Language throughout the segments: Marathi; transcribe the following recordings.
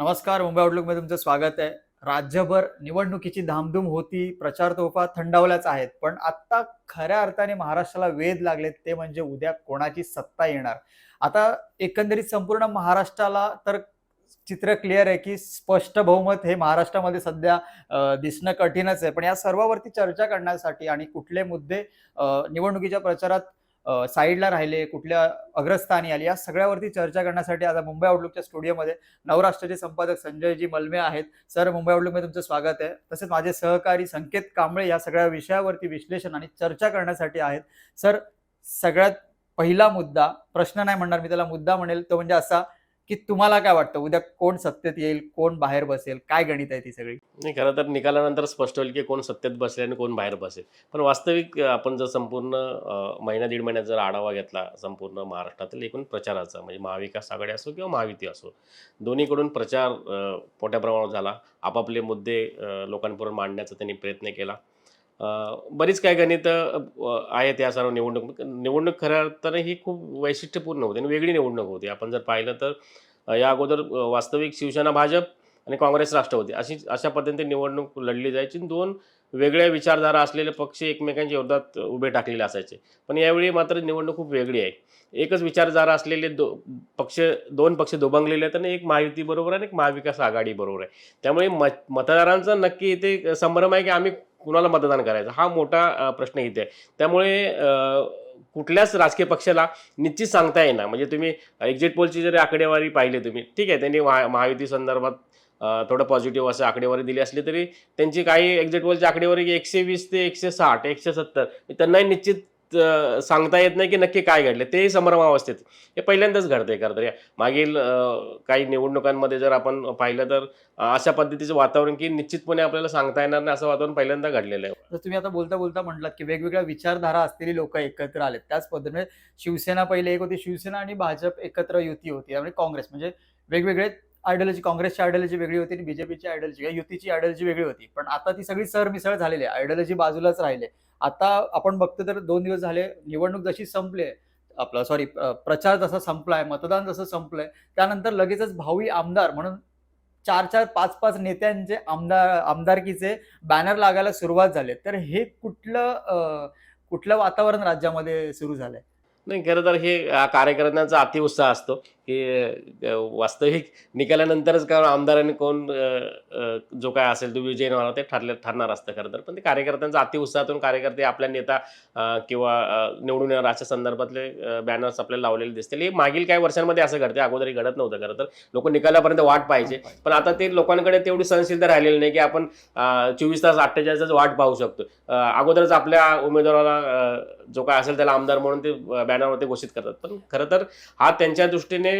नमस्कार मुंबई आउटलुकमध्ये तुमचं स्वागत आहे. राज्यभर निवडणुकीची धामधूम होती प्रचार तोफा थंडावल्याच आहेत पण आत्ता खऱ्या अर्थाने महाराष्ट्राला वेध लागलेत ते म्हणजे उद्या कोणाची सत्ता येणार? आता एकंदरीत संपूर्ण महाराष्ट्राला तर चित्र क्लिअर आहे की स्पष्ट बहुमत हे महाराष्ट्रामध्ये सध्या दिसणं कठीणच आहे. पण या सर्वावरती चर्चा करण्यासाठी आणि कुठले मुद्दे निवडणुकीच्या प्रचारात साईडला राहिले कुठल्या अग्रस्थानी आले या सगळ्यावरती चर्चा करण्यासाठी आता मुंबई आउटलुकच्या स्टुडिओमध्ये नवराष्ट्राचे संपादक संजयजी मलमे आहेत. सर मुंबई आउटलुकमध्ये तुमचं स्वागत आहे. तसेच माझे सहकारी संकेत कांबळे या सगळ्या विषयावरती विश्लेषण आणि चर्चा करण्यासाठी आहेत. सर सगळ्यात पहिला मुद्दा प्रश्न नाही म्हणणार मी त्याला मुद्दा म्हणेल तो म्हणजे असा की तुम्हाला काय वाटतं? उद्या कोण सत्तेत येईल? कोण बाहेर बसेल? काय गणित आहे ती सगळी? नाही खरं तर निकालानंतर स्पष्ट होईल की कोण सत्तेत बसेल आणि कोण बाहेर बसेल. पण वास्तविक आपण जर संपूर्ण महिना दीड महिन्यात जर आढावा घेतला संपूर्ण महाराष्ट्रातील एकूण प्रचाराचा म्हणजे महाविकास आघाडी असो किंवा महायुती असो दोन्हीकडून प्रचार मोठ्या प्रमाणात झाला. आपापले मुद्दे लोकांपर्यंत लोकांपुढे मांडण्याचा त्यांनी प्रयत्न केला. बरीच काय गणित आहेत या सर्व निवडणूक. निवडणूक खऱ्या अर्थाने ही खूप वैशिष्ट्यपूर्ण होती आणि वेगळी निवडणूक होती. आपण जर पाहिलं तर या अगोदर वास्तविक शिवसेना भाजप आणि काँग्रेस राष्ट्रवादी अशी अशा पद्धतीने निवडणूक लढली जायची दोन वेगळ्या विचारधारा असलेले पक्ष एकमेकांच्या विरोधात उभे टाकलेले असायचे. पण यावेळी मात्र निवडणूक खूप वेगळी आहे. एकच विचारधारा असलेले दो पक्ष दोन पक्ष दुभंगलेले आहेत आणि एक महायुती बरोबर आणि एक महाविकास आघाडी बरोबर आहे. त्यामुळे म मतदारांचा नक्की इथे संभ्रम आहे की आम्ही कुणाला मतदान करायचं? हा मोठा प्रश्न इथे आहे. त्यामुळे कुठल्याच राजकीय पक्षाला निश्चित सांगता येणार म्हणजे तुम्ही एक्झिट पोलची जरी आकडेवारी पाहिली तुम्ही ठीक आहे त्यांनी महा महायुती संदर्भात थोडं पॉझिटिव्ह असं आकडेवारी दिली असली तरी त्यांची काही एक्झिट पोलची आकडेवारी एकशे वीस ते एकशे साठ एकशे सत्तर त्यांनाही निश्चित सांगता येत नाही की नक्की काय घडले ते संभ्रमावस्थेत हे पहिल्यांदाच घडतंय खरं तर. या मागील काही निवडणुकांमध्ये जर आपण पाहिलं तर अशा पद्धतीचं वातावरण की निश्चितपणे आपल्याला सांगता येणार नाही असं वातावरण पहिल्यांदा घडलेलं आहे. तर तुम्ही आता बोलता बोलता म्हटलात की वेगवेगळ्या विचारधारा असलेली लोक एकत्र आलेत. त्याच पद्धतीने शिवसेना पहिले एक होती शिवसेना आणि भाजप एकत्र युती होती. आणि काँग्रेस म्हणजे वेगवेगळे आयडियोलॉजी काँग्रेसची आयडियोलॉजी वेगळी होती आणि बीजेपीची आयडियोलॉजी युतीची आयडियोलॉजी वेगळी होती. पण आता ती सगळी सरमिसळ झालेली आहे. आयडियोलॉजी बाजूलाच राहिले आता आपण बघतो तर दोन दिवस झाले निवडणूक जशी संपली आहे, आपला सॉरी प्रचार जसा संपलाय मतदान जसं संपलंय त्यानंतर लगेचच भावी आमदार म्हणून चार चार पाच पाच नेत्यांचे आमदार आमदारकीचे बॅनर लागायला सुरुवात झाले. तर हे कुठलं कुठलं वातावरण राज्यामध्ये सुरू झालंय? नाही खरं तर हे कार्यकर्त्यांचा अतिउत्साह असतो. की वास्तविक निकालानंतरच कारण आमदारांनी कोण जो काय असेल तो विजय होणार ते ठरले ठरणार असतं खरं तर. पण ते कार्यकर्त्यांचा अतिउत्साहातून कार्यकर्ते आपल्या नेता किंवा निवडून येणार अशा संदर्भातले बॅनर्स आपल्याला लावलेले दिसतील. हे मागील काही वर्षांमध्ये असं घडते अगोदरही घडत नव्हतं खरं तर. लोक निकालापर्यंत वाट पाहिजे पण आता ते लोकांकडे तेवढी सहनशीलता राहिलेली नाही की आपण चोवीस तास अठ्ठेचाळीस वाट पाहू शकतो. अगोदरच आपल्या उमेदवाराला जो काय असेल त्याला आमदार म्हणून ते बॅनरवरती घोषित करतात. पण खरं तर हा त्यांच्या दृष्टीने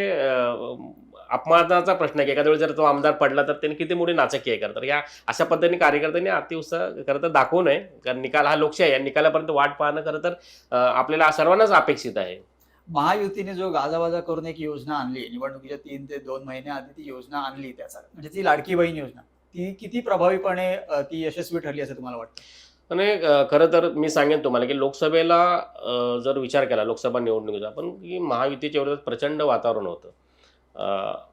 अपमानाचा प्रश्न आहे की एखाद्या वेळी जर तो आमदार पडला तर त्यांनी किती मोठी नाचकी आहे करतात. या अशा पद्धतीने कार्यकर्त्यांनी अतिउत्साह खरं तर दाखवू नये. कारण निकाल हा लोकशाही आहे. निकालापर्यंत वाट पाहणं खरं तर आपल्याला सर्वांनाच अपेक्षित आहे. महायुतीने जो गाजावाजा करून एक योजना आणली निवडणुकीच्या तीन ते दोन महिन्या आधी ती योजना आणली त्याचा. म्हणजे ती लाडकी बहीण योजना. ती किती प्रभावीपणे ती यशस्वी ठरली असं तुम्हाला वाटतं? पण खरं तर मी सांगेन तुम्हाला की लोकसभेला जर विचार केला लोकसभा निवडणुकीचा पण की महायुतीच्या विरोधात प्रचंड वातावरण होतं.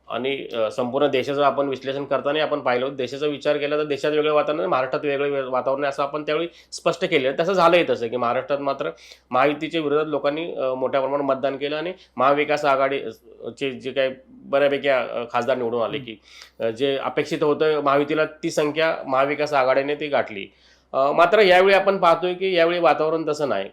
आणि संपूर्ण देशाचं आपण विश्लेषण करताना आपण पाहिलं होतं देशाचा विचार केला तर देशात वेगळं वातावरण आहे, महाराष्ट्रात वेगळं वातावरण आहे असं आपण त्यावेळी स्पष्ट केलं तसं झालंही तसं की महाराष्ट्रात मात्र महायुतीच्या विरोधात लोकांनी मोठ्या प्रमाणात मतदान केलं आणि महाविकास आघाडीचे जे काही बऱ्यापैकी खासदार निवडून आले की जे अपेक्षित होतं महायुतीला ती संख्या महाविकास आघाडीने ती गाठली. मात्र यावेळी आपण पाहतोय की यावेळी वातावरण तसं नाही.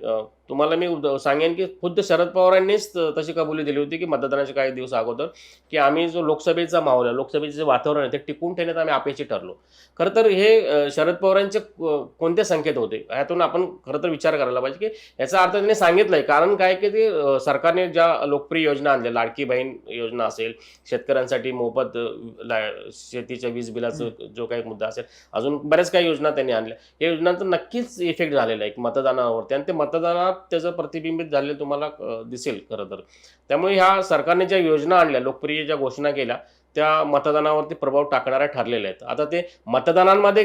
तुम्हाला मी उद- सांगेन की खुद्द शरद पवारांनीच तशी कबुली दिली होती की मतदानाचे काही दिवस अगोदर की आम्ही जो लोकसभेचा माहोल आहे लोकसभेचे जे वातावरण आहे ते टिकून ठेवण्यात आम्ही अपेक्षित ठरलो. खरं तर हे शरद पवारांचे कोणते संकेत होते? यातून आपण खरं तर विचार करायला पाहिजे की याचा अर्थ त्यांनी सांगितलंय. कारण काय की ते सरकारने ज्या लोकप्रिय योजना आणल्या लाडकी बहीण योजना असेल शेतकऱ्यांसाठी मोफत शेतीच्या वीज बिलाचं जो काही मुद्दा असेल अजून बऱ्याच काही योजना त्यांनी आणल्या. या योजनांचा नक्कीच इफेक्ट झालेला आहे मतदानावरती. आणि ते मतदानात त्याचं प्रतिबिंबित झालेलं तुम्हाला दिसेल खरं तर. त्यामुळे ह्या सरकारने ज्या योजना आणल्या लोकप्रिय ज्या घोषणा केल्या त्या मतदानावरती प्रभाव टाकणाऱ्या ठरलेल्या आहेत. आता ते मतदानांमध्ये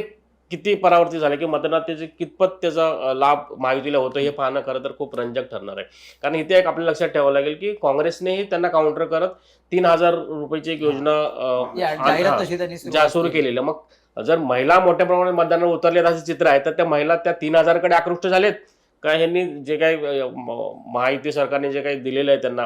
किती परावर्तित झाले की मतदानाचे कितपत त्याचा लाभ महायुतीला होतो हे पाहणं खरं तर खूप रंजक ठरणार आहे. कारण इथे एक आपल्याला लक्षात ठेवावं लागेल की काँग्रेसनेही त्यांना काउंटर करत तीन हजार रुपयाची एक योजना सुरू केली. केलेलं मग जर महिला मोठ्या प्रमाणात मतदानावर उतरलेत असे चित्र आहे तर त्या महिला त्या तीन हजारकडे आकृष्ट झालेत. का ह्यांनी जे काही महायुती सरकारने जे काही दिलेलं आहे त्यांना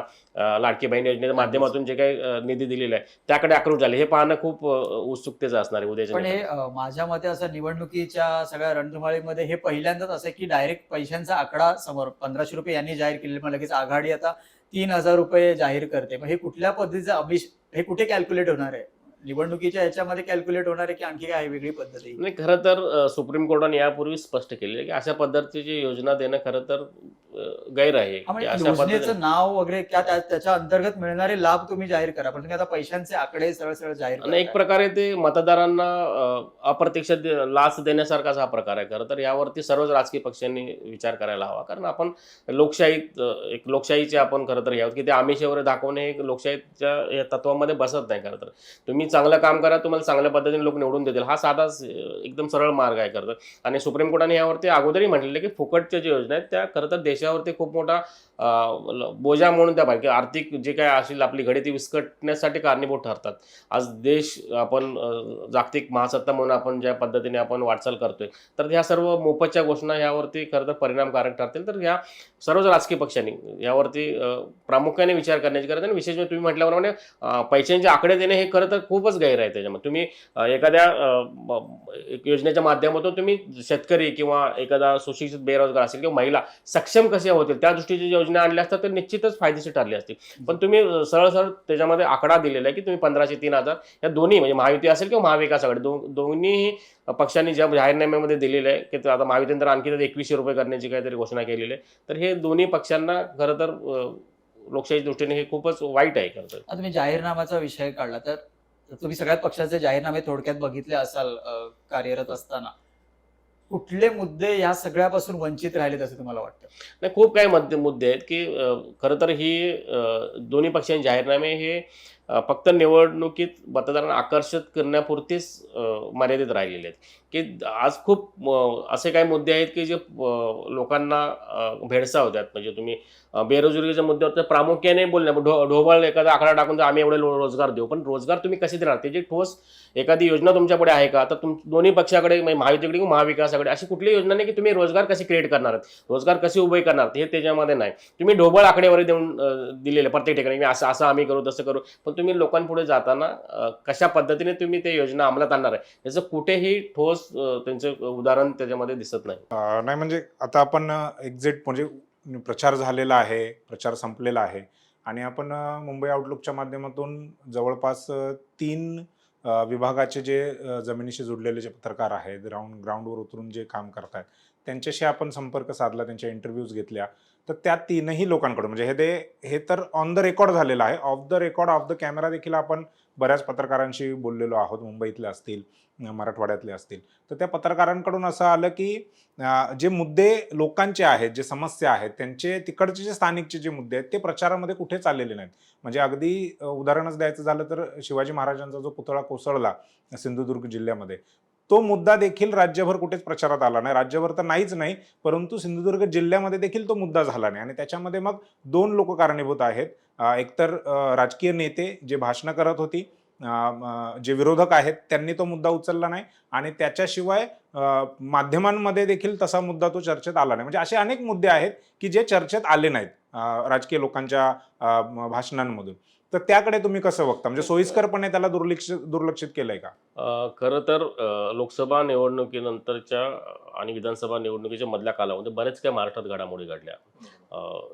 लाडकी बहीण योजनेच्या माध्यमातून जे काही निधी दिलेला आहे त्याकडे आकृष्ट झाले. हे पाहणं खूप उत्सुकतेचं असणार आहे उद्याच्या पण हे माझ्या मते असं निवडणुकीच्या सगळ्या रणधुमाळीमध्ये हे पहिल्यांदाच असं की डायरेक्ट पैशांचा आकडा समोर पंधराशे रुपये यांनी जाहीर केलेले. मग लगेच आघाडी आता तीन हजार रुपये जाहीर करते. मग हे कुठल्या पद्धतीचं अमिष हे कुठे कॅल्क्युलेट होणार आहे? निवडणुकीच्या ह्याच्यामध्ये कॅल्क्युलेट होणार आहे की आणखी काय वेगळी पद्धत आहे? नाही खरं तर सुप्रीम कोर्टाने यापूर्वी स्पष्ट केलेलं आहे की अशा पद्धतीची योजना देणं खरं तर गैर आहे. म्हणजे की अशा पद्धतीने योजनेचं नाव वगैरे त्या- त्याच्या अंतर्गत मिळणारे लाभ तुम्ही जाहीर करा पण आता पैशांचे आकडे सरळ सरळ जाहीर आणि एक. प्रकारे ते मतदारांना अप्रत्यक्ष लाच देण्यासारखाच हा प्रकार आहे. खरं तर यावरती सर्वच राजकीय पक्षांनी विचार करायला हवा. कारण आपण लोकशाहीत एक लोकशाहीचे आपण खरं तर आहोत की ते आमिष वगैरे दाखवणे हे लोकशाहीच्या तत्वामध्ये बसत नाही खरं तर. तुम्ही चांगलं काम करा तुम्हाला चांगल्या पद्धतीने लोक निवडून देतील. हा साधा एकदम सरळ मार्ग आहे खरं आणि सुप्रीम कोर्टाने यावरती अगोदरही म्हटलेलं की फुकटच्या ज्या योजना आहेत त्या खरं तर देशावरती खूप मोठा बोजा म्हणून त्या पाहिजे आर्थिक जे काय असेल आपली घडी ती विस्कटण्यासाठी कारणीभूत ठरतात. आज देश आपण जागतिक महासत्ता म्हणून आपण ज्या पद्धतीने आपण वाटचाल करतोय तर ह्या सर्व मोफतच्या घोषणा यावरती खरं तर परिणामकारक ठरतील. तर ह्या सर्वच राजकीय पक्षांनी यावरती प्रामुख्याने विचार करण्याची गरज आणि विशेष म्हणजे तुम्ही म्हटल्याप्रमाणे पैशांचे आकडे देणे हे खरं तर खूपच गैर आहे त्याच्यामध्ये. तुम्ही एखाद्या योजनेच्या माध्यमातून तुम्ही शेतकरी किंवा एखादा सुशिक्षित बेरोजगार असेल किंवा महिला सक्षम कसे होतील त्या दृष्टीचे जे योजना आणल्या असतात तर निश्चितच फायदेशीर ठरली असती पण तुम्ही सरळ सरळ त्याच्यामध्ये आकडा दिलेला आहे की तुम्ही पंधराशे तीन हजार या दोन्ही म्हणजे महायुती असेल किंवा महाविकास आघाडी दो दोन्ही पक्षांनी ज्या जाहीरनाम्यामध्ये दिलेलं आहे की आता आता महायुतीनंतर आणखी तर एकवीसशे रुपये करण्याची काहीतरी घोषणा केलेली आहे. तर हे दोन्ही पक्षांना खरं तर लोकशाही दृष्टीने हे खूपच वाईट आहे खरं तर. आता तुम्ही जाहीरनाम्याचा विषय काढला तर तुम्ही सगळ्यात पक्षाचे जाहीरनामे थोडक्यात बघितले असाल कार्यरत असताना. कुठले मुद्दे या सगळ्यापासून वंचित राहिलेत असं तुम्हाला वाटतं? नाही खूप काही मध्य मुद्दे आहेत की खरं तर ही दोन्ही पक्षांचे जाहीरनामे हे फक्त निवडणुकीत मतदारांना आकर्षित करण्यापुरतीच मर्यादित राहिलेले आहेत. की आज खूप असे काही मुद्दे आहेत की जे लोकांना भेडसावतात. म्हणजे तुम्ही बेरोजगारीच्या मुद्द्यावर तर प्रामुख्याने बोलणे ढो ढोबळ एखादा आकडा टाकून तर आम्ही एवढे रोजगार देऊ. पण रोजगार तुम्ही कसे देणार? त्याची ठोस एखादी योजना तुमच्यापुढे आहे का? तर तुम दोन्ही पक्षाकडे म्हणजे महायुतीकडे किंवा महाविकासाकडे अशी कुठली योजना नाही की तुम्ही रोजगार कसे क्रिएट करणार रोजगार कसे उभे करणार हे त्याच्यामध्ये नाही. तुम्ही ढोबळ आकडेवारी देऊन दिलेले प्रत्येक ठिकाणी. मी असं असं आम्ही करू तसं करू. पण तुम्ही लोकांपुढे जाताना कशा पद्धतीने तुम्ही ते योजना अंमलात आणणार आहे? याचं कुठेही ठोस त्यांचं उदाहरण त्याच्यामध्ये दिसत नाही. नाही म्हणजे आता आपण एक्झिट म्हणजे प्रचार झालेला आहे प्रचार संपलेला आहे. आणि आपण मुंबई आउटलुकच्या माध्यमातून जवळपास तीन विभागाचे जे जमिनीशी जुडलेले जे पत्रकार आहेत ग्राउंड ग्राउंडवर उतरून जे काम करतायत त्यांच्याशी आपण संपर्क साधला त्यांच्या इंटरव्ह्यूज घेतल्या. तर त्या तीनही लोकांकडून म्हणजे हे ते हे तर ऑन द रेकॉर्ड झालेलं आहे. Off the record off the camera देखील आपण बऱ्याच पत्रकारांशी बोललेलो आहोत मुंबईतले असतील. मराठवाड्यातले असतील. तर त्या पत्रकारांकडून असं आलं की जे मुद्दे लोकांचे आहेत जे समस्या आहेत त्यांचे तिकडचे जे स्थानिकचे जे मुद्दे आहेत ते प्रचारामध्ये कुठेच आलेले नाहीत. म्हणजे अगदी उदाहरणच द्यायचं झालं तर शिवाजी महाराजांचा जो पुतळा कोसळला सिंधुदुर्ग जिल्ह्यामध्ये तो मुद्दा देखील राज्यभर कुठेच प्रचारात आला नाही. राज्यभर तर नाहीच नाही परंतु सिंधुदुर्ग जिल्ह्यामध्ये देखील तो मुद्दा झाला नाही. आणि त्याच्यामध्ये मग दोन लोक कारणीभूत आहेत. एकतर राजकीय नेते जे भाषणं करत होती जे विरोधक आहेत त्यांनी तो मुद्दा उचलला नाही आणि त्याच्याशिवाय माध्यमांमध्ये देखील तसा मुद्दा तो चर्चेत आला नाही. म्हणजे असे अनेक मुद्दे आहेत की जे चर्चेत आले नाहीत राजकीय लोकांच्या भाषणांमधून. तर त्याकडे तुम्ही कसं बघता? म्हणजे सोयीस्करपणे त्याला दुर्लक्ष दुर्लक्षित केलंय का? खरं तर लोकसभा निवडणुकीनंतरच्या आणि विधानसभा निवडणुकीच्या मधल्या कालामध्ये बरेच काही महाराष्ट्रात घडामोडी घडल्या.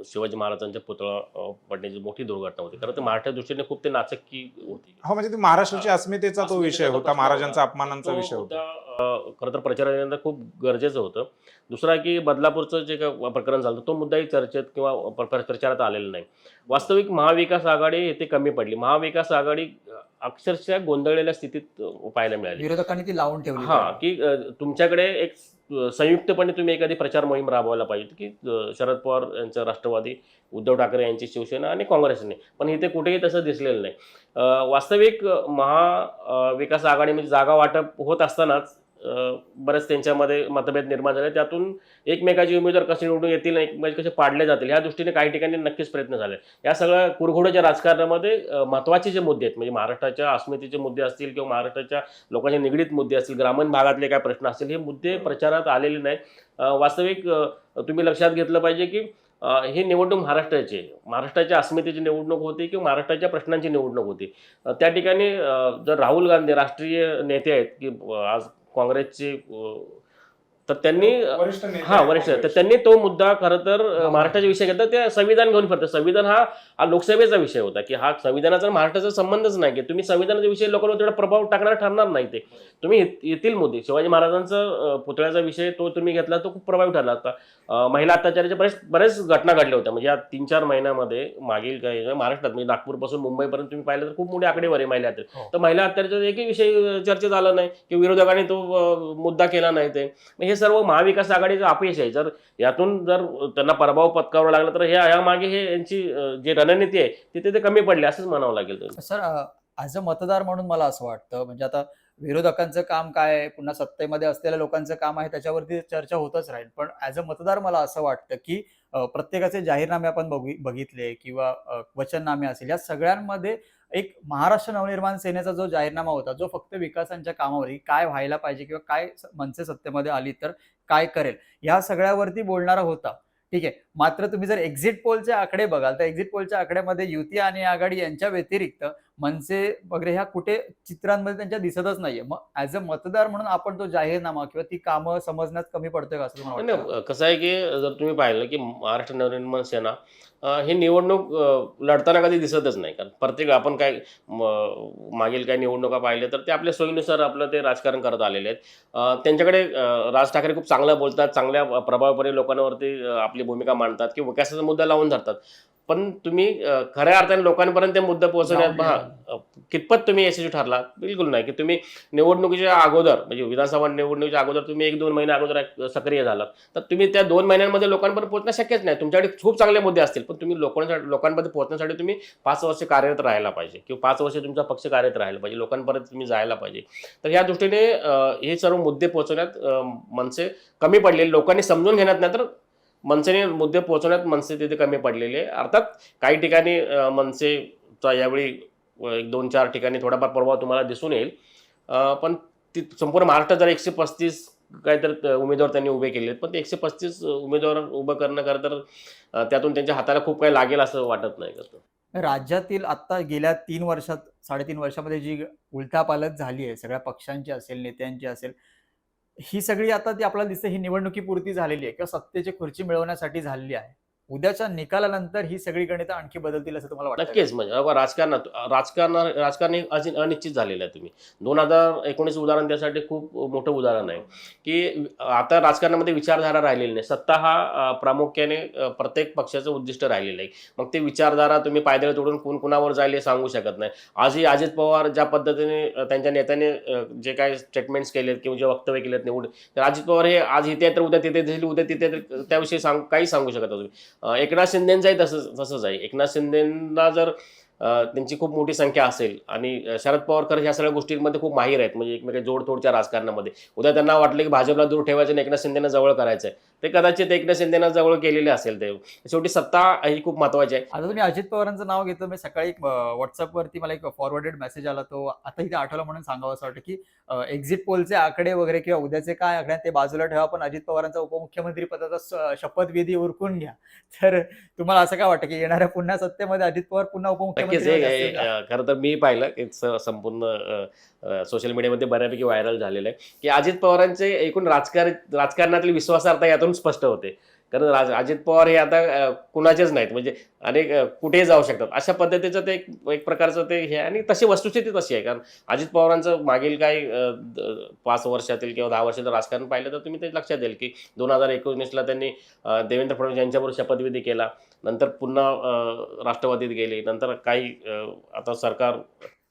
शिवाजी महाराजांच्या पुतळा पडण्याची मोठी दुर्घटना होती. खरं तर महाराष्ट्राच्या दृष्टीने खूप ते नाचक्की होती. हो म्हणजे ती महाराष्ट्राची अस्मितेचा तो विषय तो होता महाराजांचा. अपमानांचा तो विषय होता. खरं तर प्रचारानंतर खूप गरजेचं होतं. दुसरा की बदलापूरचं जे काही प्रकरण झालं तो मुद्दाही चर्चेत किंवा प्र- प्र- प्रचारात आलेला नाही. वास्तविक महाविकास आघाडी येथे कमी पडली. महाविकास आघाडी अक्षरशः गोंधळलेल्या स्थितीत पाहायला मिळाली. विरोधकांनी ती लावून ठेवली. हा की तुमच्याकडे एक संयुक्तपणे तुम्ही एखादी प्रचार मोहीम राबवायला पाहिजे की शरद पवार यांचं राष्ट्रवादी उद्धव ठाकरे यांची शिवसेना आणि काँग्रेसने. पण इथे कुठेही तसं दिसलेलं नाही. वास्तविक अ, महाविकास आघाडीमध्ये जागा वाटप होत असतानाच बरेच त्यांच्यामध्ये मतभेद निर्माण झाले. त्यातून एकमेकाचे उमेदवार कसे निवडून येतील एकमेक एकमेकाचे कसे पाडले जातील या दृष्टीने काही ठिकाणी नक्कीच प्रयत्न झाले. या सगळ्या कुरघोड्याच्या राजकारणामध्ये महत्त्वाचे जे मुद्दे आहेत म्हणजे महाराष्ट्राच्या अस्मितेचे मुद्दे असतील किंवा महाराष्ट्राच्या लोकांच्या निगडीत मुद्दे असतील ग्रामीण भागातले काय प्रश्न असतील हे मुद्दे प्रचारात आलेले नाहीत. वास्तविक तुम्ही लक्षात घेतलं पाहिजे की हे ही निवडणूक महाराष्ट्राची महाराष्ट्राच्या अस्मितेची निवडणूक होती किंवा महाराष्ट्राच्या प्रश्नांची निवडणूक होती. त्या ठिकाणी जर राहुल गांधी राष्ट्रीय नेते आहेत की आज काँग्रेसचे अं, तर त्यांनी हा वरिष्ठ तर. त्यांनी तो मुद्दा खरं तर महाराष्ट्राचा विषय घेतला ते संविधान घेऊन फिरतात. संविधान हा हा लोकसभेचा विषय होता की हा संविधानाचा महाराष्ट्राचा संबंधच नाही की तुम्ही संविधानाच्या विषय लोकांवर तेवढा प्रभाव टाकणार ठरणार नाही ते. तुम्ही येतील मुद्दे शिवाजी महाराजांचा पुतळ्याचा विषय तो तुम्ही घेतला तो खूप प्रभावी ठरला होता. महिला अत्याचाराच्या बरेच बरेच घटना घडल्या होत्या. म्हणजे या तीन चार महिन्यामध्ये मागील काही महाराष्ट्रात म्हणजे नागपूरपासून मुंबईपर्यंत तुम्ही पाहिलं तर खूप मोठी आकडेवारी महिला हो. तर महिला अत्याचाराचा एकही विषय अं, चर्चेत आला नाही की विरोधकांनी तो मुद्दा केला नाही ते. हे सर्व महाविकास आघाडीचं अपयश आहे. जर यातून जर त्यांना पराभव पत्करावा लागला तर ह्या मागे हे यांची जी रणनीती आहे तिथे ते कमी पडले असंच म्हणावं लागेल सर ॲज अ मतदार म्हणून मला असं वाटतं म्हणजे आता विरोधकांचं काम काय आहे? पुन्हा सत्तेमध्ये असलेल्या लोकांचं काम आहे त्याच्यावरती चर्चा होतच राहील. पण ॲज अ मतदार मला असं वाटतं की प्रत्येकाचे जाहीरनामे आपण बघू बघितले किंवा वचननामे असेल या सगळ्यांमध्ये एक महाराष्ट्र नवनिर्माण सेनेचा जो जाहीरनामा होता जो फक्त विकासांच्या कामावरती काय व्हायला पाहिजे किंवा काय मनसे सत्तेमध्ये आली तर काय करेल ह्या सगळ्यावरती बोलणारा होता. ठीक आहे मात्र तुम्ही जर एक्झिट पोलचे आकडे बघाल तर एक्झिट पोलच्या आकड्यामध्ये युती आणि आघाडी यांच्या व्यतिरिक्त मनसे वगैरे ह्या कुठे चित्रांमध्ये त्यांच्या दिसतच नाहीये. मग ऍज अ मतदार म्हणून आपण तो जाहीरनामा किंवा ती कामं समजण्यात कमी पडतोय का असं कसं आहे की जर तुम्ही पाहिलं की महाराष्ट्र नवनिर्माण सेना ही निवडणूक लढताना कधी दिसतच नाही. कारण प्रत्येक आपण काय मागील काही निवडणुका पाहिल्या तर ते आपल्या सोयीनुसार आपलं ते राजकारण करत आलेले आहेत. त्यांच्याकडे राज ठाकरे खूप चांगलं बोलतात चांगल्या प्रभावपणे लोकांवरती आपली भूमिका मांडतात की विकासाचा मुद्दा लावून धरतात. पण तुम्ही खऱ्या अर्थाने लोकांपर्यंत ते मुद्दा पोहोचवण्यात हा. अं, कितपत तुम्ही यशस्वी ठरला बिलकुल नाही की तुम्ही निवडणुकीच्या अगोदर म्हणजे विधानसभा निवडणुकीच्या अगोदर तुम्ही एक दोन महिने अगोदर सक्रिय झालात. तर तुम्ही त्या दोन महिन्यांमध्ये लोकांपर्यंत पोहोचणं शक्यच नाही. तुमच्याकडे खूप चांगले मुद्दे असतील पण तुम्ही लोकांसाठी लोकांपर्यंत पोहोचण्यासाठी तुम्ही पाच वर्ष कार्यरत राहायला पाहिजे किंवा पाच वर्ष तुमचा पक्ष कार्यरत राहायला पाहिजे लोकांपर्यंत तुम्ही जायला पाहिजे. तर या दृष्टीने हे सर्व मुद्दे पोहोचवण्यात मनसे कमी पडलेले लोकांनी समजून घेण्यात नाही तर मनसेने मुद्दे पोहोचवण्यात मनसे तिथे कमी पडलेले आहे. अर्थात काही ठिकाणी मनसेचा यावेळी एक दोन चार ठिकाणी थोडाफार प्रभाव तुम्हाला दिसून येईल पण ती संपूर्ण महाराष्ट्रात जर एकशे पस्तीस काहीतरी उमेदवार त्यांनी उभे केले आहेत पण ते एकशे पस्तीस उमेदवार उभं करणं खरं तर त्यातून त्यांच्या हाताला खूप काही लागेल असं वाटत नाही कसं राज्यातील आत्ता गेल्या तीन वर्षात साडेतीन वर्षामध्ये जी उलथापालत झाली आहे सगळ्या पक्षांची असेल नेत्यांची असेल ही सगळी आता ती आपल्याला दिसते ही निवडणुकीपुरती झालेली आहे किंवा सत्तेची खुर्ची मिळवण्यासाठी झालेली आहे. उद्याच्या निकालानंतर ही सगळी गणितं आणखी बदलतील असं तुम्हाला वाटतं नक्कीच म्हणजे राजकारणात राजकारण राजकारण हे अजून अनिश्चित झालेलं आहे तुम्ही. दोन हजार एकोणीस उदाहरण त्यासाठी खूप मोठं उदाहरण आहे. की आता राजकारणामध्ये विचारधारा राहिलेली नाही. सत्ता हा प्रामुख्याने प्रत्येक पक्षाचं उद्दिष्ट राहिलेलं आहे. मग ते विचारधारा तुम्ही पायदळ तोडून कोण कुणावर जाईल हे सांगू शकत नाही. आजही अजित पवार ज्या पद्धतीने त्यांच्या नेत्याने जे काही स्टेटमेंट्स केलेत किंवा जे वक्तव्य केलेत निवड तर अजित पवार हे आज इथे तर उद्या तिथे दिसेल उद्या तिथे त्याविषयी सांग काही सांगू शकत तुम्ही एकनाथ शिंदेंचाही तसंच तसंच आहे. एकनाथ शिंदेंना जर त्यांची खूप मोठी संख्या असेल आणि शरद पवार खरं ह्या सगळ्या गोष्टींमध्ये खूप माहीर आहेत म्हणजे एकमेकांच्या जोडतोडच्या राजकारणामध्ये. उद्या त्यांना वाटलं की भाजपला दूर ठेवायचं आणि एकनाथ शिंदेना जवळ करायचं आहे ते कदाचित एकनाथ शिंदेना जवळ केलेले असेल ते. शेवटी सत्ता ही खूप महत्वाची आहे. आता तुम्ही अजित पवारांचं नाव घेतलं मी सकाळी व्हॉट्सअपवरती मला एक फॉरवर्डेड मेसेज आला तो आता इथे आठवला म्हणून सांगावं असं वाटतं की एक्झिट पोलचे आकडे वगैरे किंवा उद्याचे काय आकडे ते बाजूला ठेवा पण अजित पवारांचा उपमुख्यमंत्री पदाचा शपथविधी उरकून घ्या. तर तुम्हाला असं काय वाटतं की येणाऱ्या पुन्हा सत्तेमध्ये अजित पवार पुन्हा उपमुख्यमंत्री खरं तर मी पाहिलं की संपूर्ण सोशल मीडियामध्ये बऱ्यापैकी व्हायरल झालेलं आहे. की अजित पवारांचे एकूण राजकार राजकारणातील विश्वासार्हता यातून स्पष्ट होते. कारण राज अजित पवार हे आता कुणाचेच नाहीत. म्हणजे अनेक कुठेही जाऊ शकतात. अशा पद्धतीचं ते एक एक प्रकारचं ते हे आणि तशी वस्तुस्थिती तशी आहे. कारण अजित पवारांचं मागील काही द- पाच वर्षातील किंवा दहा वर्षाचं राजकारण पाहिलं तर तुम्ही ते लक्षात येईल की दोन हजार एकोणीसला त्यांनी देवेंद्र फडणवीस यांच्याबरोबर शपथविधी केला. नंतर पुन्हा राष्ट्रवादीत गेले. नंतर काही आता सरकार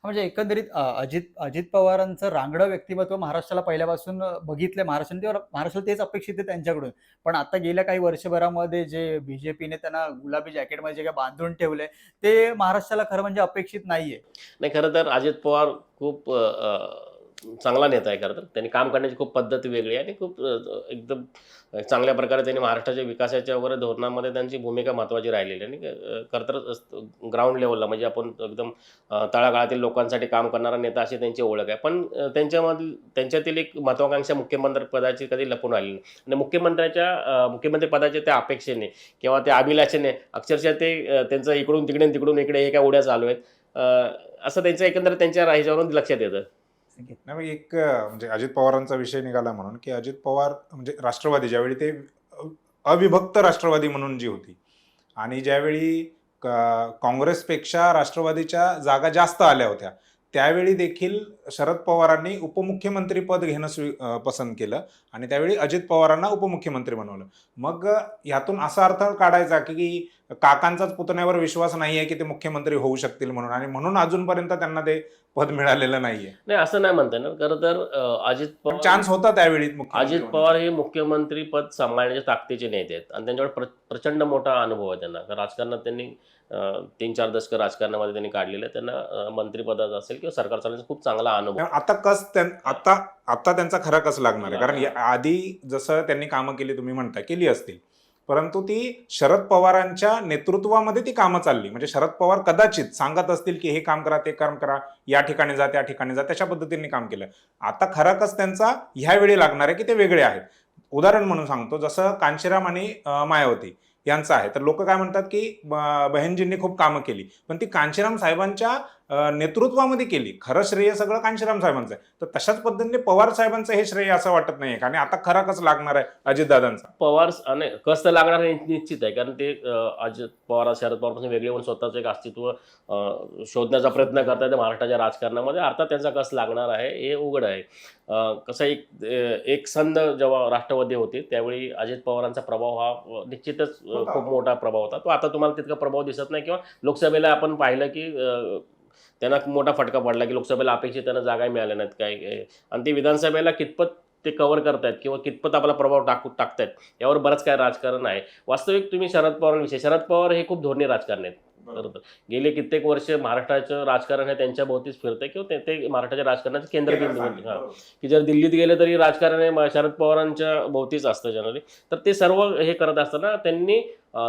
म्हणजे एकंदरीत अजित अजित पवारांचं रांगडं व्यक्तिमत्व महाराष्ट्राला पहिल्यापासून बघितलं बघितलंय. महाराष्ट्राने तेव्हा महाराष्ट्राला तेच अपेक्षित आहे त्यांच्याकडून. पण आता गेल्या काही वर्षभरामध्ये जे बीजेपीने त्यांना गुलाबी जॅकेटमध्ये जे काय बांधून ठेवले ते महाराष्ट्राला खरं म्हणजे अपेक्षित नाहीये. नाही खरं तर अजित पवार खूप चांगला नेता आहे खरं तर. त्यांनी काम करण्याची खूप पद्धत वेगळी आहे आणि खूप एकदम चांगल्या प्रकारे त्यांनी महाराष्ट्राच्या विकासाच्या वगैरे धोरणामध्ये त्यांची भूमिका महत्त्वाची राहिलेली आणि खरंतर ग्राउंड लेवलला म्हणजे आपण एकदम तळागाळातील लोकांसाठी काम करणारा नेता अशी त्यांची ओळख आहे. पण त्यांच्यामधील त्यांच्यातील एक महत्त्वाकांक्षा मुख्यमंत्री पदाची कधी लपून आली नाही. आणि मुख्यमंत्र्याच्या मुख्यमंत्रीपदाच्या मुख्यमंत्री पदाच्या त्या अपेक्षेने किंवा त्या अभिलाषेने अक्षरशः ते त्यांचं इकडून तिकडून तिकडून इकडे हे काय उड्या चालू आहेत. असं त्यांचं एकंदर त्यांच्या ह्याच्यावरून लक्षात येतं. नाही मग एक म्हणजे अजित पवारांचा विषय निघाला म्हणून की अजित पवार म्हणजे राष्ट्रवादी ज्यावेळी ते अविभक्त राष्ट्रवादी म्हणून जी होती आणि ज्यावेळी काँग्रेसपेक्षा राष्ट्रवादीच्या जागा जास्त आल्या होत्या त्यावेळी देखील शरद पवारांनी उपमुख्यमंत्री पद घेणं स्वी पसंत केलं आणि त्यावेळी अजित पवारांना उपमुख्यमंत्री बनवलं. मग यातून असा अर्थ काढायचा की काकांचाच पुतण्यावर विश्वास नाही आहे की ते मुख्यमंत्री होऊ शकतील म्हणून. आणि म्हणून अजूनपर्यंत त्यांना ते पद मिळालेलं नाहीये. नाही असं नाही म्हणता येणार. खरं तर अजित पवार चान्स होता त्यावेळी अजित. पवार हे मुख्यमंत्री पद सांभाळण्याचे ताकदीचे नेते आहेत. आणि त्यांच्याकडे प्र प्रचंड मोठा अनुभव आहे त्यांना. कारण राजकारणात त्यांनी तीन चार दशक राजकारणामध्ये त्यांनी काढलेले. त्यांना मंत्रिपदाचा असेल किंवा सरकार चालण्याचा खूप चांगला अनुभव आहे. आता कस आता आता त्यांचा खरा कस लागणार आहे? कारण आधी जसं त्यांनी कामं केली तुम्ही म्हणता केली असतील. परंतु ती शरद पवारांच्या नेतृत्वामध्ये ती कामं चालली. म्हणजे शरद पवार कदाचित सांगत असतील की हे काम करा ते काम करा या ठिकाणी जा त्या ठिकाणी जा तशा पद्धतीने काम केलं. आता खरा कस त्यांचा ह्यावेळी लागणार आहे की ते वेगळे आहेत. उदाहरण म्हणून सांगतो जसं कांशीराम आणि मायावती यांचं आहे. तर लोक काय म्हणतात की ब- बहिणजींनी खूप कामं केली. पण ती कांशीराम साहेबांच्या नेतृत्वामध्ये केली. खरं श्रेय सगळं कांशीराम साहेबांचं आहे. तर तशाच पद्धतीने पवार साहेबांचं हे श्रेय असं वाटत नाहीये. कारण आता खरा कस लागणार आहे अजितदादांचा? पवार कस तर लागणार हे निश्चित आहे. कारण ते अजित पवार शरद पवारपासून वेगळे होऊन स्वतःचं एक अस्तित्व शोधण्याचा प्रयत्न करतात महाराष्ट्राच्या राजकारणामध्ये. अर्थात त्यांचा कस लागणार आहे हे उघड आहे. कसं एक एक संद जेव्हा राष्ट्रवादी होती त्यावेळी अजित पवारांचा प्रभाव हा निश्चितच. खूप मोठा प्रभाव होता. तो आता तुम्हाला तितका प्रभाव दिसत नाही किंवा लोकसभेला आपण पाहिलं की त्यांना मोठा फटका पडला की लोकसभेला अपेक्षित त्यांना जागा मिळाल्या नाहीत काय. आणि ते विधानसभेला कितपत ते कव्हर करतायत किंवा कितपत आपला प्रभाव टाकू टाकतायत यावर बरंच काय राजकारण आहे वास्तविक तुम्ही शरद पवारांविषयी शरद पवार हे खूप धोरणी राजकारण आहेत गेले कित्येक वर्ष महाराष्ट्राचं राजकारण हे त्यांच्या भोवतीच फिरतंय किंवा ते- ते महाराष्ट्राच्या राजकारणाचं केंद्रबिंदू बनते. हा. की जर दिल्लीत गेले तरी राजकारण हे शरद पवारांच्या भोवतीच असतं जनरली तर ते सर्व हे करत असताना त्यांनी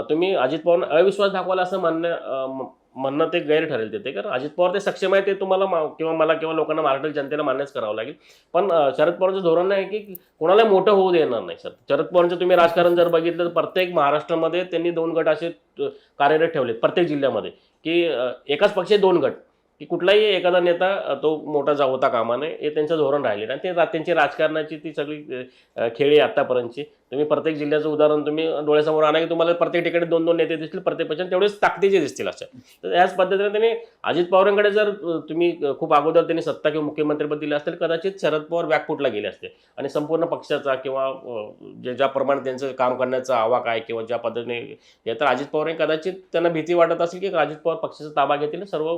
तुम्ही अजित पवार अविश्वास दाखवाला असं म्हणणं अं, म- म्हणणं ते गैर ठरेल तिथे. कारण अजित पवार ते सक्षम आहे ते तुम्हाला मा- किंवा मला किंवा लोकांना महाराष्ट्र जनतेला मान्यच करावं लागेल. पण शरद पवारांचं धोरण आहे की कोणाला मोठं होऊ देणार नाही. सर शरद पवारांचं तुम्ही राजकारण जर बघितलं तर प्रत्येक महाराष्ट्रामध्ये त्यांनी दोन गट असे कार्यरत ठेवलेत प्रत्येक जिल्ह्यामध्ये. की एकाच पक्षी दोन गट. की कुठलाही एखादा नेता तो मोठा जा होता कामा नये हे त्यांचं धोरण राहिले आणि ते त्यांची राजकारणाची ती सगळी खेळी आहे तुम्ही प्रत्येक जिल्ह्याचं उदाहरण तुम्ही डोळ्यासमोर आणा की तुम्हाला प्रत्येक ठिकाणी दोन दोन नेते दिसतील प्रत्येक पक्षात तेवढेच ताकदीचे दिसतील असं. तर याच पद्धतीने त्यांनी अजित पवारांकडे जर तुम्ही खूप अगोदर त्यांनी सत्ता किंवा मुख्यमंत्रीपद दिले असतील कदाचित शरद पवार व्याकफुटला गेले असते. आणि संपूर्ण पक्षाचा किंवा ज्या जे ज्याप्रमाणे त्यांचं काम करण्याचा आवाक आहे किंवा ज्या पद्धतीने हे तर अजित पवार कदाचित त्यांना भीती वाटत असेल की अजित पवार पक्षाचा ताबा घेतील सर्व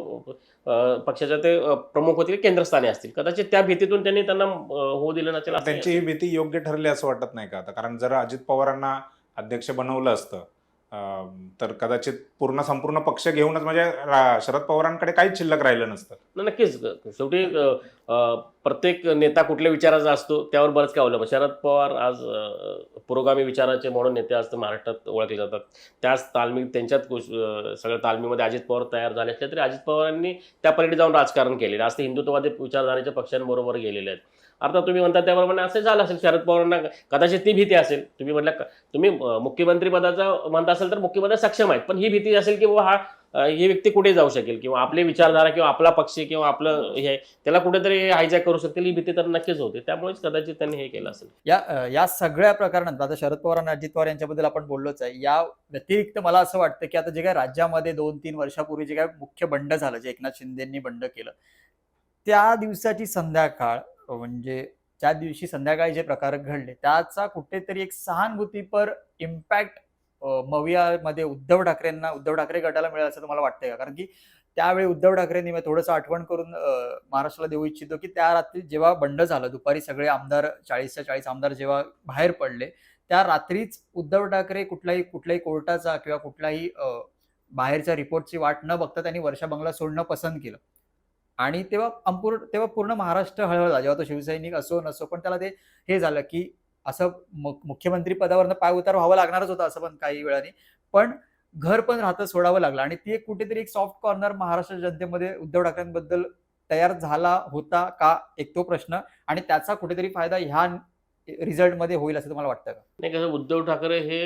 पक्षाच्या ते प्रमुख होतील केंद्रस्थानी असतील. कदाचित त्या भीतीतून त्यांनी त्यांना होऊ दिलं नसेल त्यांची ही भीती योग्य ठरली असं वाटत नाही का आता? कारण जर अजित पवारांना अध्यक्ष बनवलं असतं तर कदाचित पूर्ण संपूर्ण पक्ष घेऊनच म्हणजे शरद पवारांकडे काहीच शिल्लक राहिलं नसतं. नक्कीच. शेवटी प्रत्येक नेता कुठल्या विचाराचा असतो त्यावर बरंच काय अवलंबून. शरद पवार आज पुरोगामी विचाराचे म्हणून नेते आज महाराष्ट्रात ओळखले जातात. त्याच तालमी त्यांच्यात सगळ्या तालमीमध्ये अजित पवार तयार झाले असले तरी अजित पवारांनी त्या पलीकडे जाऊन राजकारण केलेलं आज ते हिंदुत्ववादी विचारधारेच्या पक्षांबरोबर गेलेले आहेत. अर्थात तुम्ही म्हणता त्याप्रमाणे असं झालं असेल शरद पवारांना कदाचित ती भीती असेल. तुम्ही म्हटलं तुम्ही मुख्यमंत्रीपदाचं मुख्यमंत्री पदाचा म्हणता असेल तर मुख्यमंत्री सक्षम आहेत. पण ही भीती असेल की हा ही व्यक्ती कुठे जाऊ शकेल? किंवा आपली विचारधारा किंवा आपला पक्ष किंवा आपलं हे त्याला कुठेतरी हायजॅक करू शकतील ही भीती तर नक्कीच होते. त्यामुळेच कदाचित त्यांनी हे केलं असेल. या या सगळ्या प्रकरणात आता शरद पवार आणि अजित पवार यांच्याबद्दल आपण बोललोच आहे. या व्यतिरिक्त मला असं वाटतं की आता जे काय राज्यामध्ये दोन तीन वर्षापूर्वी जे काय मुख्य बंड झालं जे एकनाथ शिंदेंनी बंड केलं त्या दिवसाची संध्याकाळ म्हणजे त्या दिवशी संध्याकाळी जे प्रकार घडले त्याचा कुठेतरी एक सहानुभूतीपर इम्पॅक्ट मवियामध्ये उद्धव ठाकरेंना उद्धव ठाकरे गटाला मिळेल असं तुम्हाला वाटतंय का? कारण की त्यावेळी उद्धव ठाकरेंनी मी थोडंसं आठवण करून महाराष्ट्राला देऊ इच्छितो की त्या रात्री जेव्हा बंड झालं दुपारी सगळे आमदार चाळीसच्या चाळीस आमदार जेव्हा बाहेर पडले त्या रात्रीच उद्धव ठाकरे कुठलाही कुठल्याही कोर्टाचा किंवा कुठलाही बाहेरच्या रिपोर्टची वाट न बघता त्यांनी वर्षा बंगला सोडणं पसंत केलं. आणि तेव्हा अंपूर तेव्हा पूर्ण महाराष्ट्र हळहळला जेव्हा तो शिवसैनिक असो नसो पण त्याला ते हे झालं की असं मु- मुख्यमंत्री पदावरनं पाय उतार व्हावं लागणारच होतं असं पण काही वेळाने. पण घर पण राहतं सोडावं लागलं. आणि ती एक कुठेतरी एक सॉफ्ट कॉर्नर महाराष्ट्र जनतेमध्ये उद्धव ठाकरेंबद्दल तयार झाला होता का? एक तो प्रश्न. आणि त्याचा कुठेतरी फायदा ह्या रिझल्टमध्ये होईल असं तुम्हाला वाटतं का? नाही कसं उद्धव ठाकरे हे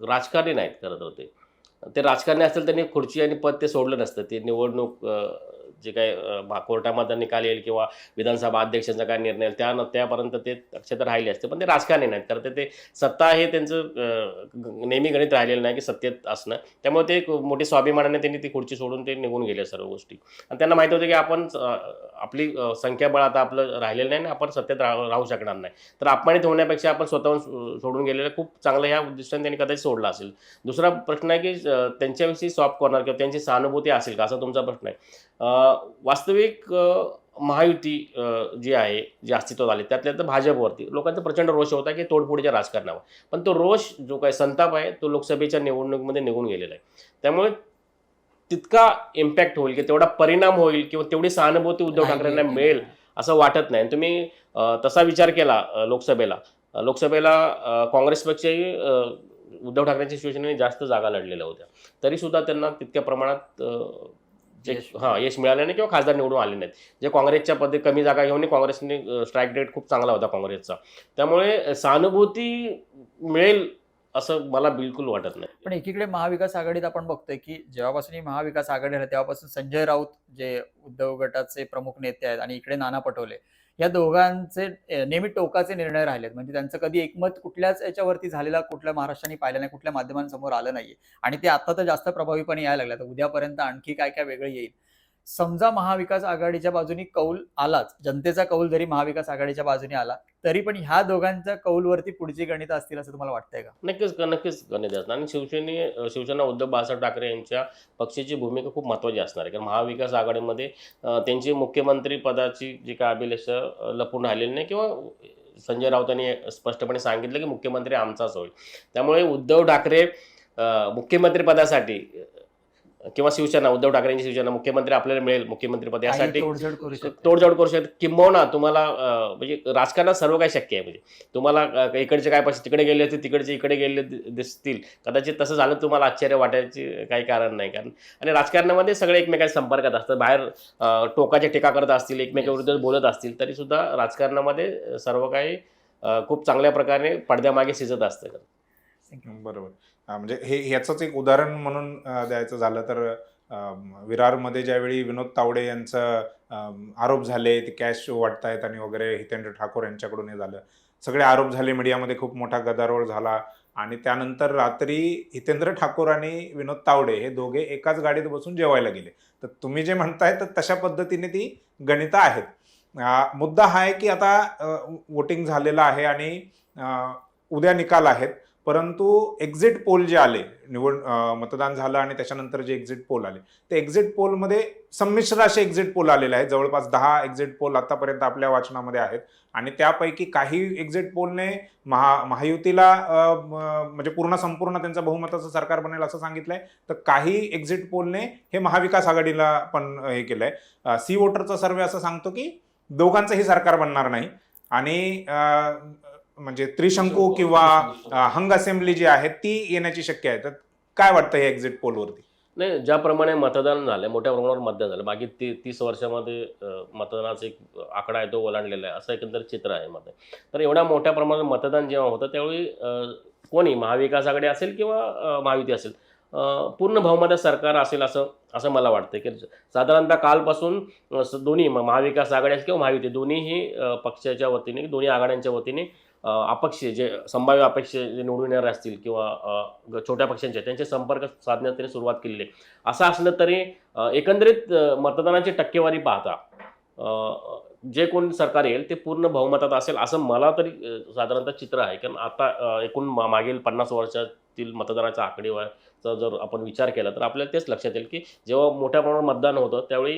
राजकारणी नाहीत करत होते. ते राजकारणी असतील त्यांनी खुर्ची आणि पद ते सोडलं नसतं. ते निवडणूक जे काय कोर्टामध्ये निकाल येईल किंवा विधानसभा अध्यक्षांचा काय निर्णय येईल त्या त्यापर्यंत ते अक्षत राहिले असते. पण ते राजकारणी नाहीत. तर ते- ते सत्ता हे त्यांचं नेहमी गणित राहिलेलं नाही की सत्तेत असणं. त्यामुळे ते एक मोठी स्वाभिमानाने त्यांनी ती खुर्ची सोडून ते निघून गेले सर्व गोष्टी. आणि त्यांना माहिती होतं की आपण आपली संख्याबळ आता आपलं राहिलेलं नाही आणि आपण सत्तेत राह राहू शकणार नाही. तर अपमानित होण्यापेक्षा आपण स्वतःहून सोडून गेलेलं खूप चांगलं ह्या उद्दिष्टाने त्यांनी कदाचित सोडला असेल. दुसरा प्रश्न आहे की त्यांच्याविषयी सॉफ्ट कॉर्नर किंवा त्यांची सहानुभूती असेल का? असा तुमचा प्रश्न आहे. वास्तविक महायुती जी आहे जी अस्तित्वात आली त्यातल्या तर भाजपवरती. लोकांचा प्रचंड रोष होता की तोडफोडीच्या राजकारणावर. पण तो रोष जो काही संताप आहे तो लोकसभेच्या निवडणुकीमध्ये निघून गेलेला आहे. त्यामुळे तितका इम्पॅक्ट होईल की तेवढा परिणाम होईल किंवा तेवढी सहानुभूती उद्धव ठाकरेंना मिळेल असं वाटत नाही. आणि तुम्ही तसा विचार केला लोकसभेला. लोकसभेला काँग्रेसपेक्षाही उद्धव ठाकरेंच्या शिवसेनेने जास्त जागा लढलेल्या होत्या. तरी सुद्धा त्यांना तितक्या प्रमाणात जे हां यश मिळालं नाही किंवा खासदार निवडून आले नाहीत. जे काँग्रेसच्या पदे कमी जागा घेऊन काँग्रेसने स्ट्राईक रेट खूप चांगला होता काँग्रेसचा. त्यामुळे सहानुभूती मिळेल असं मला बिलकुल वाटत नाही. पण एकीकडे महाविकास आघाडीत आपण बघतोय की जेव्हापासून ही महाविकास आघाडी आली तेव्हापासून संजय राऊत जे उद्धव गटाचे प्रमुख नेते आहेत आणि इकडे नाना पटोले या दोघांचे नेहमी टोकाचे निर्णय राहिलेत. म्हणजे त्यांचं कधी एकमत कुठल्याच याच्यावरती झालेला कुठल्या महाराष्ट्राने पाहिलं नाही कुठल्या माध्यमांसमोर आलं नाहीये. आणि ते आता तर जास्त प्रभावीपणे यायला लागलं. तर उद्यापर्यंत आणखी काय काय वेगळं येईल? समजा महाविकास आघाडीच्या बाजूनी कौल आलाच जनतेचा कौल जरी महाविकास आघाडीच्या बाजूने आला तरी पण ह्या दोघांच्या कौलवरती पुढची गणित असतील असं तुम्हाला वाटतंय का? नक्कीच नक्कीच गणित असणार आणि शिवसेने शिवसेना उद्धव बाळासाहेब ठाकरे यांच्या पक्षाची भूमिका खूप महत्त्वाची असणार आहे. कारण महाविकास आघाडीमध्ये त्यांची मुख्यमंत्री पदाची जी काय अभिलेष लपून राहिलेली नाही किंवा संजय राऊतांनी स्पष्टपणे सांगितलं की मुख्यमंत्री आमचाच होईल. त्यामुळे उद्धव ठाकरे मुख्यमंत्रीपदासाठी मुख्यमंत्री पदासाठी किंवा शिवसेना उद्धव ठाकरेंची शिवसेना मुख्यमंत्री आपल्याला मिळेल मुख्यमंत्री पद काही यासाठी तोडजोड करू शकतो. किंबहुना तुम्हाला म्हणजे राजकारणात सर्व काही शक्य आहे. म्हणजे तुम्हाला इकडचे काय पैसे तिकडे गेले असतील तिकडचे इकडे गेले दिसतील. कदाचित तसं झालं तुम्हाला आश्चर्य वाटायची काही कारण नाही. कारण आणि राजकारणामध्ये सगळे एकमेकांच्या संपर्कात असतात. बाहेर टोकाचे टीका करत असतील एकमेकांविरुद्ध बोलत असतील तरी सुद्धा राजकारणामध्ये सर्व काही खूप चांगल्या प्रकारे पडद्यामागे शिजत असतं. बरोबर. म्हणजे हे ह्याचंच एक उदाहरण म्हणून द्यायचं झालं तर विरारमध्ये ज्यावेळी विनोद तावडे यांचं आरोप झाले ते कॅश वाटतायत आणि वगैरे हितेंद्र ठाकूर यांच्याकडून हे झालं. सगळे आरोप झाले मीडियामध्ये खूप मोठा गदारोळ झाला आणि त्यानंतर रात्री हितेंद्र ठाकूर आणि विनोद तावडे हे दोघे एकाच गाडीत बसून जेवायला गेले. तर तुम्ही जे म्हणताय तर तशा पद्धतीने ती गणितं आहेत. मुद्दा हा आहे की आता वोटिंग झालेलं आहे आणि उद्या निकाल आहेत. परंतु एक्झिट पोल जे आले निवड मतदान झालं आणि त्याच्यानंतर जे एक्झिट पोल आले ते एक्झिट पोलमध्ये संमिश्र असे एक्झिट पोल आलेले आहेत. जवळपास दहा एक्झिट पोल आतापर्यंत आपल्या वाचनामध्ये आहेत. आणि त्यापैकी काही एक्झिट पोलने महा महायुतीला म्हणजे पूर्ण संपूर्ण त्यांचं बहुमताचं सरकार बनेल असं सांगितलंय. तर काही एक्झिट पोलने हे महाविकास आघाडीला पण हे केलंय. सी वोटरचा सर्वे असं सांगतो की दोघांचंही सरकार बनणार नाही. आणि म्हणजे त्रिशंकू किंवा हंग असेंब्ली जी आहे ती येण्याची शक्य आहे. तर काय वाटतं हे एक्झिट पोलवरती नाही ज्याप्रमाणे मतदान झालं मोठ्या प्रमाणावर मतदान झालं. मागील ती तीस वर्षामध्ये मतदानाचा एक आकडा आहे तो ओलांडलेला आहे. असं एकंदर चित्र आहे मत. तर एवढ्या मोठ्या प्रमाणात मतदान जेव्हा होतं त्यावेळी कोणी? महाविकास आघाडी असेल किंवा महायुती असेल? पूर्ण बहुमतात सरकार असेल असं असं मला वाटतं की साधारणतः कालपासून दोन्ही महाविकास आघाडी असेल किंवा महायुती दोन्हीही पक्षाच्या वतीने दोन्ही आघाड्यांच्या वतीने अपक्ष जे संभाव्य अपक्ष जे निवडून येणारे असतील किंवा छोट्या पक्षांचे त्यांचे संपर्क साधण्यास त्यांनी सुरुवात केलेली आहे. असं असलं तरी एकंदरीत मतदानाची टक्केवारी पाहता जे कोण सरकार येईल ते पूर्ण बहुमतात असेल असं मला तरी साधारणतः चित्र आहे. कारण आता एकूण मा- मागील पन्नास वर्षातील मतदानाचा चा जर आपण विचार केला तर आपल्याला तेच लक्षात येईल की जेव्हा मोठ्या प्रमाणात मतदान होतं त्यावेळी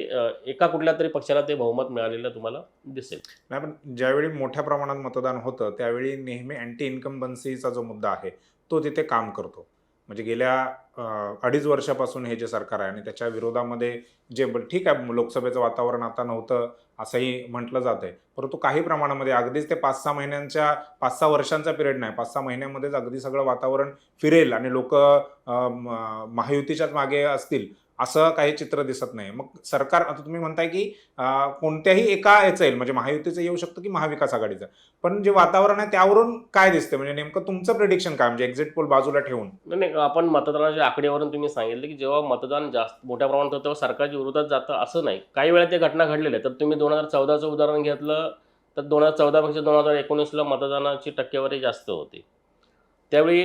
एका कुठल्या तरी पक्षाला ते बहुमत मिळालेलं तुम्हाला दिसेल. नाही पण ज्यावेळी मोठ्या प्रमाणात मतदान होतं त्यावेळी नेहमी अँटी इन्कम्बन्सीचा जो मुद्दा आहे तो तिथे काम करतो. म्हणजे गेल्या अडीच वर्षापासून हे जे सरकार आहे आणि त्याच्या विरोधामध्ये जे ठीक आहे लोकसभेचं वातावरण आता नव्हतं असंही म्हटलं जात आहे परंतु काही प्रमाणामध्ये अगदीच ते पाच सहा महिन्यांच्या पाच सहा वर्षांचा पिरियड नाही पाच सहा महिन्यामध्येच अगदी सगळं वातावरण फिरेल आणि लोक महायुतीच्याच मागे असतील. असं काही चित्र दिसत नाही. मग सरकार आता तुम्ही म्हणताय की कोणत्याही एका याचं येईल म्हणजे महायुतीचं येऊ शकतं की महाविकास आघाडीचं. पण जे वातावरण आहे त्यावरून काय दिसतं म्हणजे नेमकं तुमचं प्रिडिक्शन काय? म्हणजे एक्झिट पोल बाजूला ठेवून. नाही, आपण मतदानाच्या आकडेवरून तुम्ही सांगितलं की जेव्हा मतदान जास्त मोठ्या प्रमाणात होतं तेव्हा सरकारच्या विरोधात जातं असं नाही. काही वेळा ते घटना घडलेल्या तर तुम्ही दोन हजार चौदाचं उदाहरण घेतलं तर दोन हजार चौदापेक्षा दोन हजार एकोणीसला मतदानाची टक्केवारी जास्त होती. त्यावेळी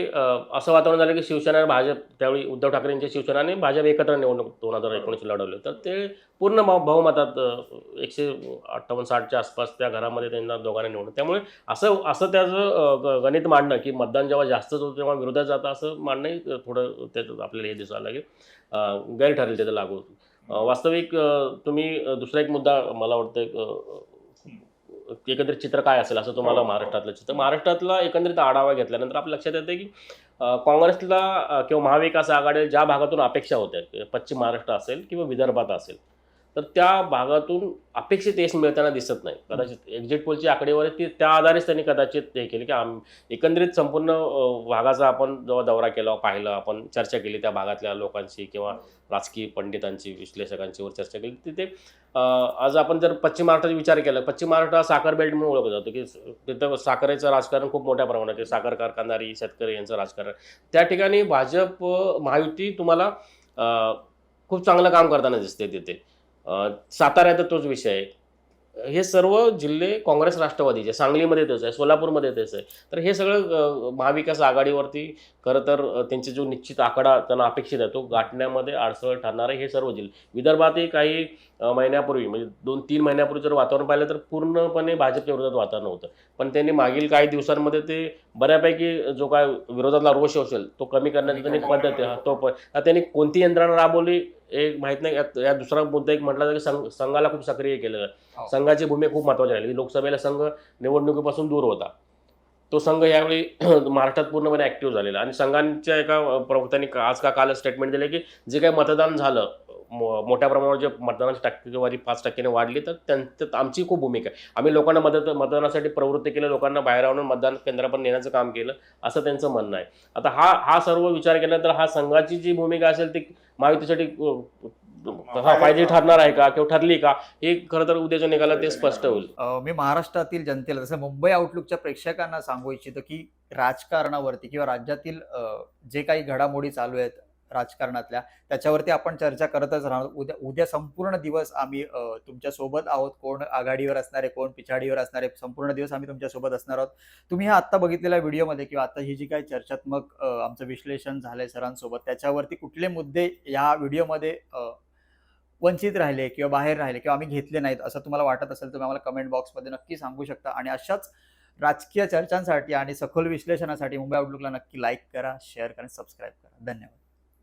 असं वातावरण झालं की शिवसेना आणि भाजप त्यावेळी उद्धव ठाकरेंच्या शिवसेना आणि भाजप एकत्र निवडणूक दोन हजार एकोणीस लढवले. तर ते पूर्ण भाव- बहुमतात एकशे अठ्ठावन्न साठच्या आसपास त्या घरामध्ये त्यांना दोघांना निवडलं. त्यामुळे असं असं त्याचं ग- गणित मांडणं की मतदान जेव्हा जास्त होतं तेव्हा विरोधात जातं असं मांडणंही थोडं त्याचं आपल्याला हे दिसायला लागेल. गैर ठरेल त्याचं लागू वास्तविक तुम्ही दुसरा एक मुद्दा मला वाटतं एकंदरीत चित्र काय असेल असं तुम्हाला महाराष्ट्रातलं चित्र? महाराष्ट्रातला एकंदरीत आढावा घेतल्यानंतर आपल्या लक्षात येतं की काँग्रेसला किंवा महाविकास आघाडी ज्या भागातून अपेक्षा होत्या पश्चिम महाराष्ट्र असेल किंवा विदर्भात असेल तर त्या भागातून अपेक्षित यश मिळताना दिसत नाही. कदाचित एक्झिट पोलची आकडेवारी ती त्या आधारेच त्यांनी कदाचित हे केले की आम एकंदरीत संपूर्ण भागाचा आपण जेव्हा दौरा केला पाहिलं आपण चर्चा केली त्या भागातल्या लोकांशी किंवा राजकीय पंडितांची विश्लेषकांचीवर चर्चा केली. तिथे आज आपण जर पश्चिम महाराष्ट्राचा विचार केला पश्चिम महाराष्ट्र हा साखर बेल्ट म्हणून ओळखला जातो की तिथं साखरेचं राजकारण खूप मोठ्या प्रमाणात आहे. साखर कारखानदारी शेतकरी यांचं राजकारण. त्या ठिकाणी भाजप महायुती तुम्हाला खूप चांगलं काम करताना दिसते तिथे. साताऱ्यात तोच विषय आहे. हे सर्व जिल्हे काँग्रेस राष्ट्रवादीचे सांगलीमध्ये तेच आहे सोलापूरमध्ये तेच आहे. तर हे सगळं महाविकास आघाडीवरती खरं तर त्यांचे जो निश्चित आकडा त्यांना अपेक्षित आहे तो गाठण्यामध्ये अडसळ ठरणारे हे सर्व जिल्हे. विदर्भातही काही महिन्यापूर्वी म्हणजे दोन तीन महिन्यापूर्वी जर वातावरण पाहिलं तर पूर्णपणे भाजपच्या विरोधात वातावरण होतं. पण त्यांनी मागील काही दिवसांमध्ये ते बऱ्यापैकी जो काय विरोधातला रोष असेल तो कमी करण्याची त्यांनी पद्धत आहे. हा, तो पण आता त्यांनी कोणती यंत्रणा राबवली हे माहीत नाही. या दुसरा मुद्दा एक म्हटला जातं की संघ संघाला खूप सक्रिय केलं हो. संघाची भूमिका खूप महत्वाची राहिली. लोकसभेला संघ निवडणुकीपासून दूर होता. तो संघ यावेळी महाराष्ट्रात पूर्णपणे ऍक्टिव्ह झालेला आणि संघांच्या एका प्रवक्त्यांनी आज का काल स्टेटमेंट दिले की जे काही मतदान झालं मोठ्या प्रमाणावर जे मतदानाची टक्केवारी पाच टक्क्याने वाढली तर त्यांच्यात आमची खूप भूमिका आहे. आम्ही लोकांना मदत मतदानासाठी प्रवृत्त केलं लोकांना बाहेर आणून मतदान केंद्रापर्यंत नेण्याचं काम केलं असं त्यांचं म्हणणं आहे. आता हा हा सर्व विचार केल्यानंतर हा संघाची जी भूमिका असेल ती महायुतीसाठी हा फायदे ठरणार आहे का किंवा ठरली का हे खरं तर उद्याच्या निकालात ते स्पष्ट होईल. मी महाराष्ट्रातील जनतेला जसं मुंबई आउटलुकच्या प्रेक्षकांना सांगू इच्छितो की राजकारणावरती किंवा राज्यातील जे काही घडामोडी चालू आहेत राजकारणातल्या. त्याच्यावरती आपण चर्चा करतच राहणार. उद्या उद्या संपूर्ण दिवस आम्ही तुमच्यासोबत आहोत. कोण आघाडीवर असणारे कोण पिछाडीवर असणारे संपूर्ण दिवस आम्ही तुमच्यासोबत असणार आहोत. तुम्ही हा आत्ता बघितलेल्या व्हिडिओमध्ये किंवा आता ही जी काही चर्चात्मक आमचं विश्लेषण झालंय सरांसोबत त्याच्यावरती कुठले मुद्दे या व्हिडिओमध्ये वंचित राहिले किंवा बाहेर राहिले किंवा आम्ही घेतले नाहीत असं तुम्हाला वाटत असेल तुम्ही आम्हाला कमेंट बॉक्समध्ये नक्की सांगू शकता. आणि अशाच राजकीय चर्चांसाठी आणि सखोल विश्लेषणासाठी मुंबई आउटलुकला नक्की लाईक करा शेअर करा सबस्क्राईब करा. धन्यवाद.